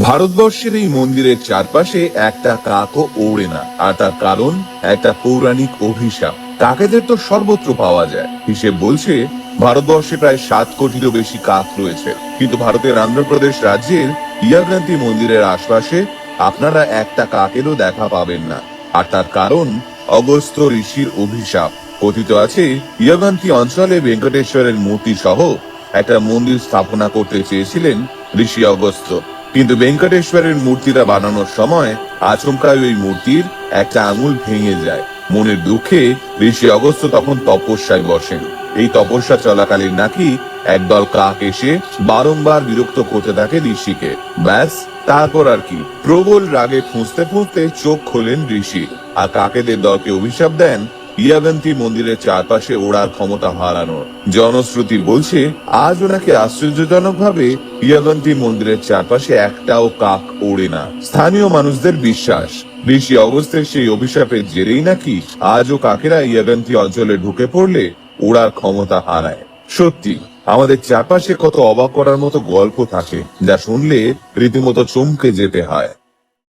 ভারতবর্ষের এই মন্দিরের চারপাশে একটা কাকও ওড়ে না, আর তার কারণ একটা পৌরাণিক অভিশাপ। কাকেদের তো সর্বত্র পাওয়া যায়। হিসেব বলছে, ভারতবর্ষে প্রায় সাত কোটিরও বেশি কাক রয়েছে। কিন্তু ভারতের অন্ধ্রপ্রদেশ রাজ্যের ইয়াগ্রান্তি মন্দিরের আশপাশে আপনারা একটা কাকেরও দেখা পাবেন না। আর তার কারণ, অগস্ত্য ঋষির অভিশাপ। কথিত আছে ইয়াগান্তি অঞ্চলে ভেঙ্কটেশ্বরের মূর্তি সহ একটা মন্দির স্থাপনা করতে চেয়েছিলেন ঋষি অগস্ত্য। কিন্তু ভেঙ্কটেশ্বরের মূর্তিটা বানানোর সময় আচমকায় ওই মূর্তির একটা আঙুল ভেঙে যায়। মনের দুঃখে ঋষি অগস্ত তখন তপস্যায় বসেন। এই তপস্যা চলাকালীন নাকি একদল কাক এসে বারংবার বিরক্ত করতে থাকে ঋষিকে। ব্যাস, তারপর আর কি। প্রবল রাগে ফুঁসতে ফুঁসতে চোখ খোলেন ঋষি। আর কাকেদের দলকে অভিশাপ দেন ইয়াগান্তি মন্দিরের চারপাশে ওড়ার ক্ষমতা হারানোর। জনশ্রুতি বলছে আজ ওনাকে আশ্চর্যজনক ভাবে ইয়াগান্তি মন্দিরের চারপাশে একটাও কাক ওড়ে না। স্থানীয় মানুষদের বিশ্বাস, ঋষি অগস্তের সেই অভিশাপের জেরেই নাকি আজও কাকেরা ইয়াগান্তি অঞ্চলে ঢুকে পড়লে ওড়ার ক্ষমতা হারায়। সত্যি, আমাদের চারপাশে কত অবাক করার মতো গল্প থাকে, যা শুনলে রীতিমতো চমকে যেতে হয়।